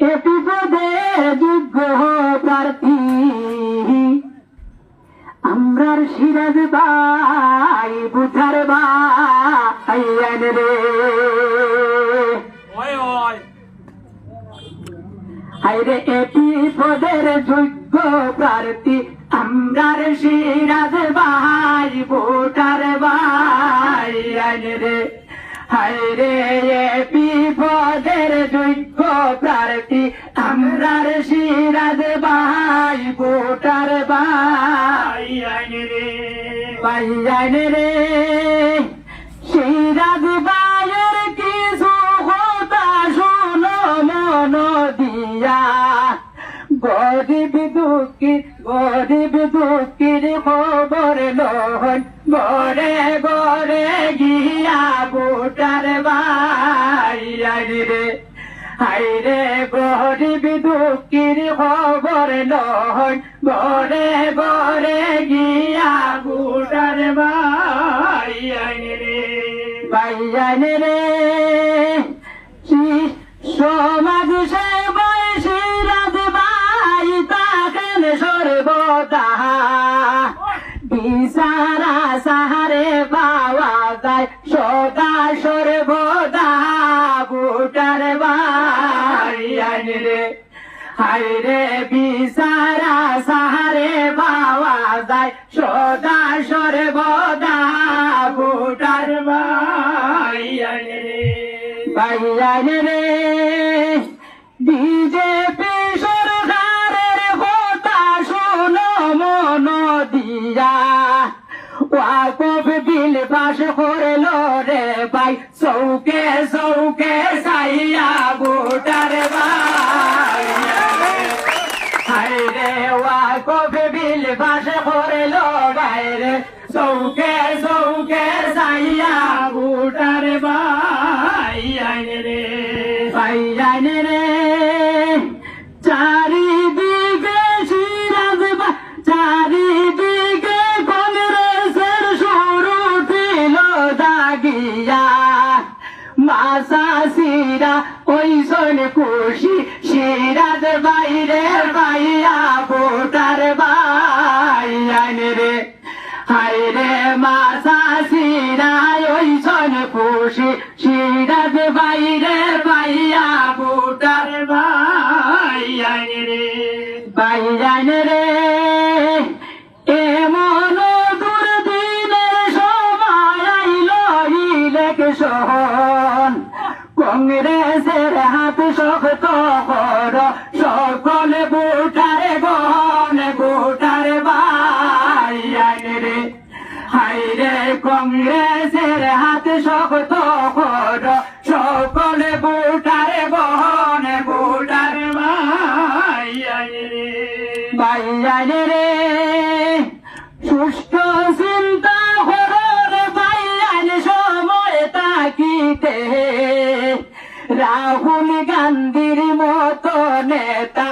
এটি পদে যোগ্য প্রার্থী। আমরার সিরাজ ভাই বুঝার ভাই রে হাইরে এটি পদের যোগ্য প্রার্থী আমরার সিরাজ ভাই ভোটার ভাই রে হাইরে এপি পদের যোগ্য প্রার্থী, আমরার সিরাজ ভাই ভোটার ভাই রে ভাই রে, সিরাজ ভাইয়ের কিছু কথা শুনো মন দিয়া। গরিব দুঃখী গরিব দুঃখীর খবর লহন গরে গরে গিয়া বুটার ভাই রে হাইরে গরিব দুঃখীর খবর লহন গরে গরে গিয়া বুটার ভাই রে ভাইয়ান রে শি- সর্বদা বিচারা সাহারে পাওয়া যায় সদা সর্বদা বুটার ভাইয়ান রে। হাইরে বিচারা সাহারে পাওয়া যায় সদা সর্বদা বুটার ভাইয়ান রে। ভাইয়ান রে। সাইয়া বুটার ভাই হাইরে ওয়াকফ বিল পাশ করল বাইরে চৌকে চৌকে সাইয়া বুটার ভাই রে ভাই রে চারিদিকে সিরাজ বা চারিদিকে কংগ্রেসের শুরু ছিল দাগিয়া মাসা সিরা ওই সন খুশি সিরাজ বাইরে বাইয়া ভোটার বাইয়ান রে। হায় মাসা ভোটারে বাইয়ান রে। হাইরে কংগ্রেসের হাত শক্ত কর সকল ভোটারে গণ ভোটারে বাইয়ান রে। বাইয়ান রে। সুষ্ঠ চিন্তা করর বাইয়ান সময় তাকিতে। রাহুল গান্ধীর মতো নেতা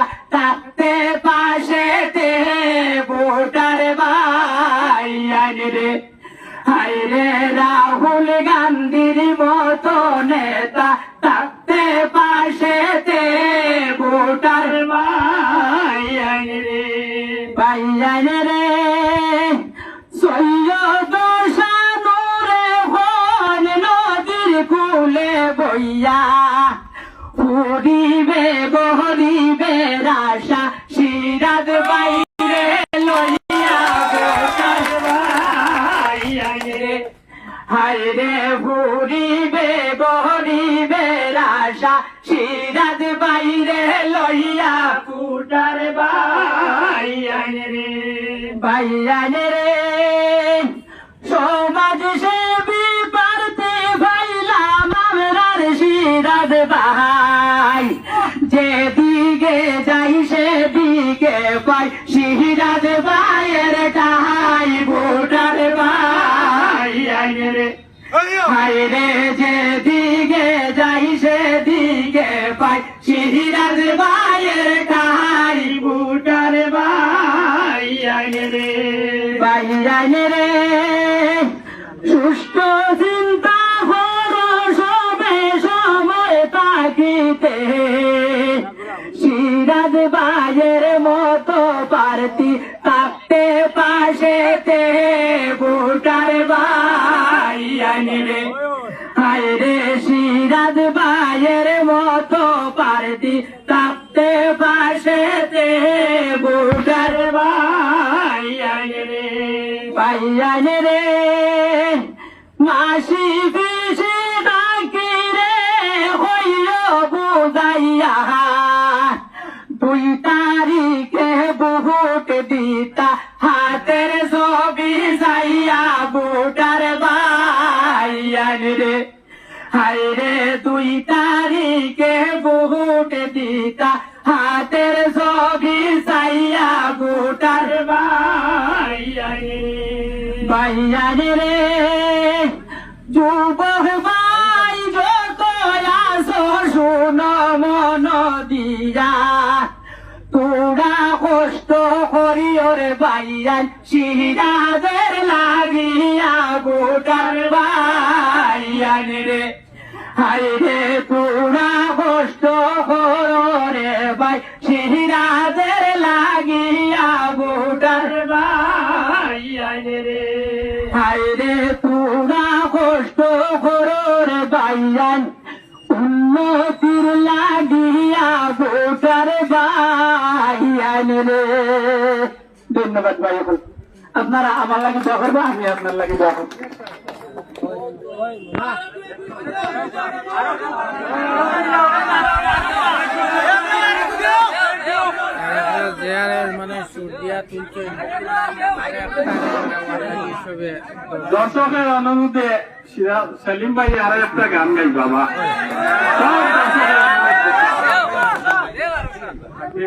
ফুরিবে গহরিবে রাশা সিরাজ বাইরে লইয়া হাইরে ফুরিবে গহরিবে রাশা সিরাজ বাইরে লইয়া কুটার বাইয়ান রে। বাইয়ান রে। সমাজ সেবী পারতে ভাইলাম আমরার সিরাজ ভাই। যেদিকে যাই সেদিকে পাই। সিরাজ ভাইয়ের টাহাই ভোটার ভাই রে। হাইরে যেদিকে যাই সেদিকে পাই। সিরাজ ভাইয়ের টাহাই ভোটার ভাই রে। ভাই রে। সুষ্ঠ চিন্তা করো সবে সময় তাই সিরাজ বাজের মতো পারতি থাকতে পাশেতে ভোটার ভাই আনিরে হায় রে সিরাজ ভাইয়ের মতো পারতি থাকতে পাশেতে ভোটার ভাই মাসি দুই তারিখে বহুত দিতা? হাতের ছবি যাইয়া বুটার বাইয়ান রে। হাই রে দুই তারিখে বহুত দিতা? হাতের ছবি যাইয়া বুটার বাইয়ান বাইয়ান রে, যুবক ভাই যত আসো শুনো মন দিয়া। ওরে বাইয়ান সিরাজের লাগিয়া গোটার বাইয়ান রে। হাই রে তোরা কষ্ট করে ভাই, সিরাজের লাগিয়া গোটার বাইয়ান রে। হাই রে তোরা কষ্ট করোর বাইয়ান, উন্নতির লাগিয়া ভোটার বাইয়ান রে। ধন্যবাদ ভাই, এখন আপনারা আমার লাগে দোয়া করব আমি আপনার লাগে দোয়া করব। দর্শকের অনুরোধে সেলিম ভাই আর একটা গান গাই বাবা।